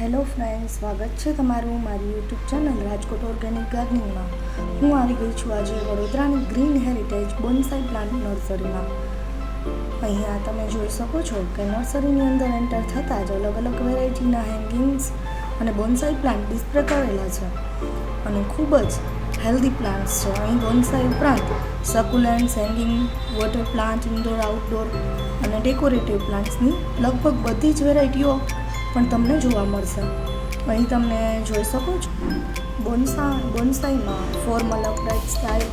Hello friend સ્વાગત છે તમારું મારી યુટ્યુબ ચેનલ રાજકોટ ઓર્ગેનિક ગાર્ડનિંગમાં. હું આવી ગઈ છું આજે વડોદરાની ગ્રીન હેરિટેજ બોન્સાઈ પ્લાન્ટ નર્સરીમાં. અહીંયા તમે જોઈ શકો છો કે નર્સરીની અંદર એન્ટર થતાં જ અલગ અલગ વેરાયટીના હેંગિંગ્સ અને બોન્સાઈ પ્લાન્ટ ડિસ્પ્લે કરેલા છે. અને ખૂબ જ હેલ્ધી પ્લાન્ટ્સ છે. અહીં બોન્સાઈ ઉપરાંત succulents hanging, water plant, indoor, outdoor અને ડેકોરેટિવ પ્લાન્ટ્સની લગભગ બધી જ વેરાયટીઓ પણ તમને જોવા મળશે. અહીં તમને જોઈ શકો છો. બોન્સા બોન્સાઈમાં formal upright style,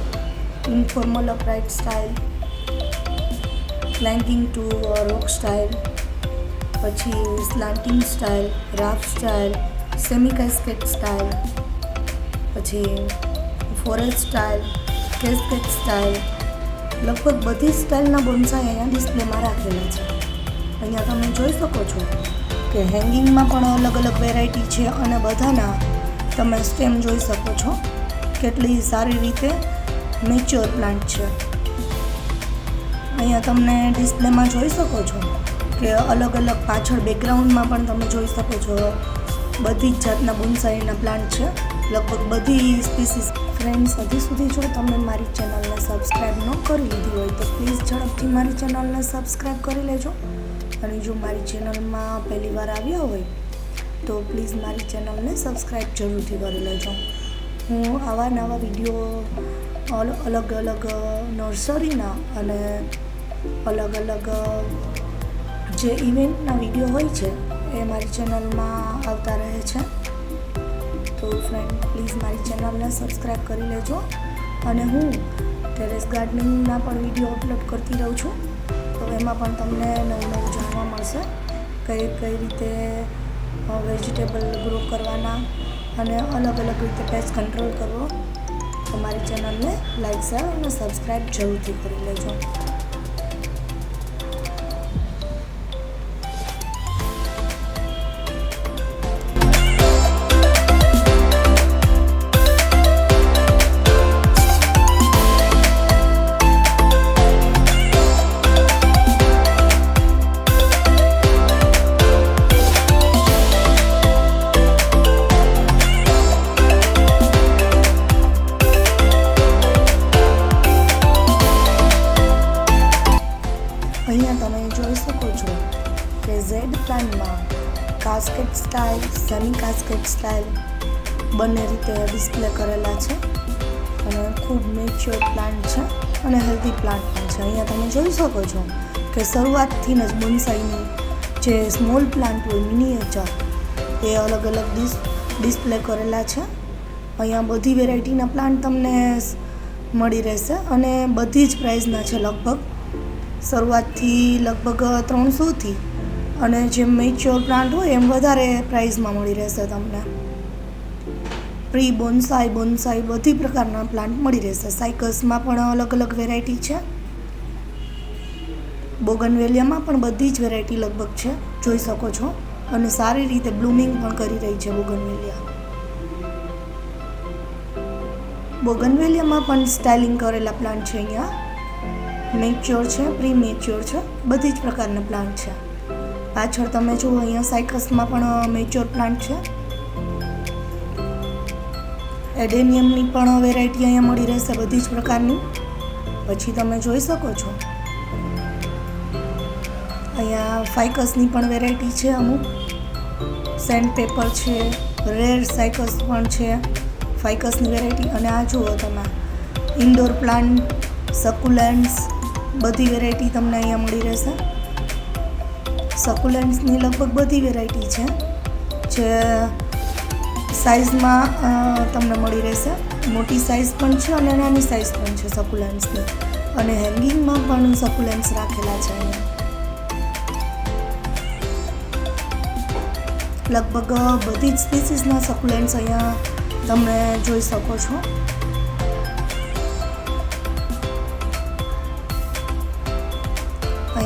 informal upright style, climbing to rock style, પછી slanting style, raft style, semi cascade style, પછી ફોરેસ્ટ સ્ટાઇલ કેસ્કેટ સ્ટાઇલ. લગભગ બધી સ્ટાઇલના બોન્સાઈ અહીંયા ડિસ્પ્લેમાં રાખેલા છે. અહીંયા તમે જોઈ શકો છો કે હેંગિંગમાં પણ અલગ અલગ વેરાયટી છે અને બધાના તમે સ્ટેમ જોઈ શકો છો. કેટલી સારી રીતે મેચ્યોર પ્લાન્ટ છે. અહીંયા તમને ડિસ્પ્લેમાં જોઈ શકો છો કે અલગ અલગ પાછળ બેકગ્રાઉન્ડમાં પણ તમે જોઈ શકો છો. બધી જ જાતના બોન્સાઈના પ્લાન્ટ છે. લગભગ બધી સ્પીસીસ ફ્રેન્ડ્સ હજી સુધી જો તમે મારી ચેનલને સબસ્ક્રાઈબ ન કરી લીધી હોય તો પ્લીઝ ઝડપથી મારી ચેનલને સબસ્ક્રાઈબ કરી લેજો. અને જો મારી ચેનલમાં પહેલી વાર આવ્યા હોય, તો પ્લીઝ મારી ચેનલને સબસ્ક્રાઈબ જરૂરથી કરી લેજો. હું આવા નવા વીડિયો અલગ અલગ નર્સરીના અને અલગ અલગ જે ઇવેન્ટના વીડિયો હોય છે, એ મારી ચેનલમાં આવતા રહે છે. તો ફ્રેન્ડ પ્લીઝ મારી ચેનલને સબસ્ક્રાઈબ કરી લેજો. અને હું ટેરેસ ગાર્ડનિંગના પણ વીડિયો અપલોડ કરતી રહું છું. એમાં પણ તમને નવું નવું જાણવા મળશે. કઈ કઈ રીતે વેજીટેબલ ગ્રો કરવાના અને અલગ અલગ રીતે પેસ્ટ કંટ્રોલ કરવો. તમારી ચેનલને લાઈક શેર અને સબસ્ક્રાઈબ જરૂરથી કરી લેજો. શકો છો કે ઝેડ પ્લાનમાં cascade style semi cascade style બંને રીતે ડિસ્પ્લે કરેલા છે. અને ખૂબ મેચ્યોર પ્લાન્ટ છે અને હેલ્ધી પ્લાન્ટ પણ છે. અહીંયા તમે જોઈ શકો છો કે શરૂઆતથી જ બોન્સાઈની જે સ્મોલ પ્લાન્ટ હોય મિનિએચર એ અલગ અલગ ડિસ ડિસ્પ્લે કરેલા છે. અહીંયા બધી વેરાયટીના પ્લાન્ટ તમને મળી રહેશે અને બધી જ પ્રાઇઝના છે લગભગ. શરૂઆતથી લગભગ ત્રણસોથી. અને જેમ મેચ્યોર પ્લાન્ટ હોય એમ વધારે પ્રાઇઝમાં મળી રહેશે તમને. પ્રી બોન્સાઈ બોન્સાઈ બધી પ્રકારના પ્લાન્ટ મળી રહેશે. સાયકલ્સમાં પણ અલગ અલગ વેરાયટી છે. બોગનવેલિયામાં પણ બધી જ વેરાયટી લગભગ છે. જોઈ શકો છો. અને સારી રીતે બ્લૂમિંગ પણ કરી રહી છે બોગનવેલિયા બોગનવેલિયામાં પણ સ્ટાઇલિંગ કરેલા પ્લાન્ટ છે અહીંયા. મેચ્યોર છે પ્રી મેચ્યોર છે, બધી જ પ્રકારના પ્લાન્ટ છે. પાછળ તમે જુઓ, અહીંયા સાયકસમાં પણ મેચ્યોર પ્લાન્ટ છે. એડેનિયમની પણ વેરાયટી અહીંયા મળી રહેશે, બધી જ પ્રકારની. પછી તમે જોઈ શકો છો. અહીંયા ફાઇકસની પણ વેરાયટી છે અમુક. સેન્ડ પેપર છે રેર સાયકસ પણ છે ફાઇકસની વેરાયટી અને આ જુઓ તમે ઇન્ડોર પ્લાન્ટ સકુલેન્ટ્સ બધી વેરાયટી તમને અહીંયા મળી રહેશે. સકુલેન્ટ્સની લગભગ બધી વેરાયટી છે, જે સાઇઝમાં તમને મળી રહેશે. મોટી સાઇઝ પણ છે અને નાની સાઇઝ પણ છે સકુલેન્ટ્સની અને હેંગિંગમાં પણ સકુલેન્ટ્સ રાખેલા છે અહીંયા. લગભગ બધી જ સ્પીસીસના સકુલેન્ટ્સ અહીંયા તમે જોઈ શકો છો.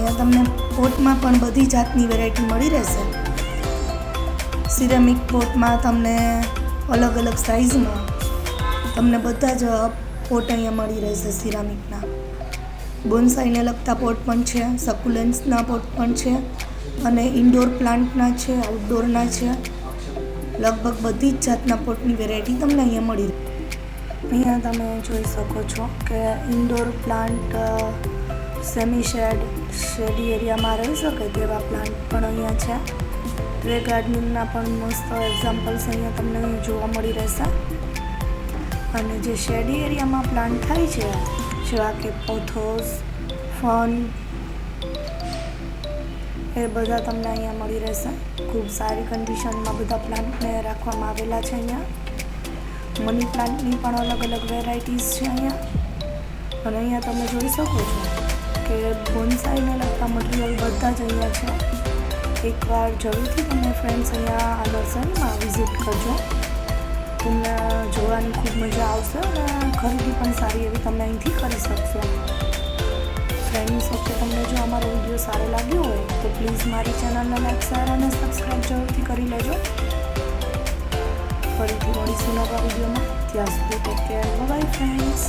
અહીંયા તમને પોટમાં પણ બધી જાતની વેરાયટી મળી રહેશે. સિરેમિક પોટમાં તમને અલગ અલગ સાઇઝમાં તમને બધા જ પોટ અહીંયા મળી રહેશે સિરામિકના બોન્સાઈને લગતા પોટ પણ છે સકુલેન્ટ્સના પોટ પણ છે અને ઇન્ડોર પ્લાન્ટના છે આઉટડોરના છે. લગભગ બધી જ જાતના પોટની વેરાયટી તમને અહીંયા મળી અહીંયા તમે જોઈ શકો છો કે indoor plant semi shade shady એરિયામાં રહી શકે તેવા પ્લાન્ટ પણ અહીંયા છે. ટ્રે ગાર્ડનિંગના પણ મસ્ત એક્ઝામ્પલ્સ અહીંયા તમને જોવા મળી રહેશે. અને જે શેરી એરિયામાં પ્લાન્ટ થાય છે, જેવા કે પોથોસ ફન એ બધા તમને અહીંયા મળી રહેશે. ખૂબ સારી કન્ડિશનમાં બધા પ્લાન્ટને રાખવામાં આવેલા છે અહીંયા. મની પ્લાન્ટની પણ અલગ અલગ વેરાયટીઝ છે અહીંયા. અને અહીંયા તમે જોઈ શકો છો. કે બોન્સાઈને લગતા મટીરિયલ બધા જ અહીંયા છે. એકવાર જરૂરથી તમે ફ્રેન્ડ્સ અહીંયા આ નર્સરીમાં વિઝિટ કરજો. તમને જોવાની ખૂબ મજા આવશે અને ખરીદી પણ સારી એવી તમે અહીંથી કરી શકશો. ફ્રેન્ડ્સ વખતે તમને જો અમારો વીડિયો સારો લાગ્યો હોય, તો પ્લીઝ મારી ચેનલને લાઈક શેર અને સબસ્ક્રાઈબ જરૂરથી કરી લેજો. ફરીથી મળીશું નવા વિડીયોમાં. ત્યાં સુધી ટેક કેર બાય ફ્રેન્ડ્સ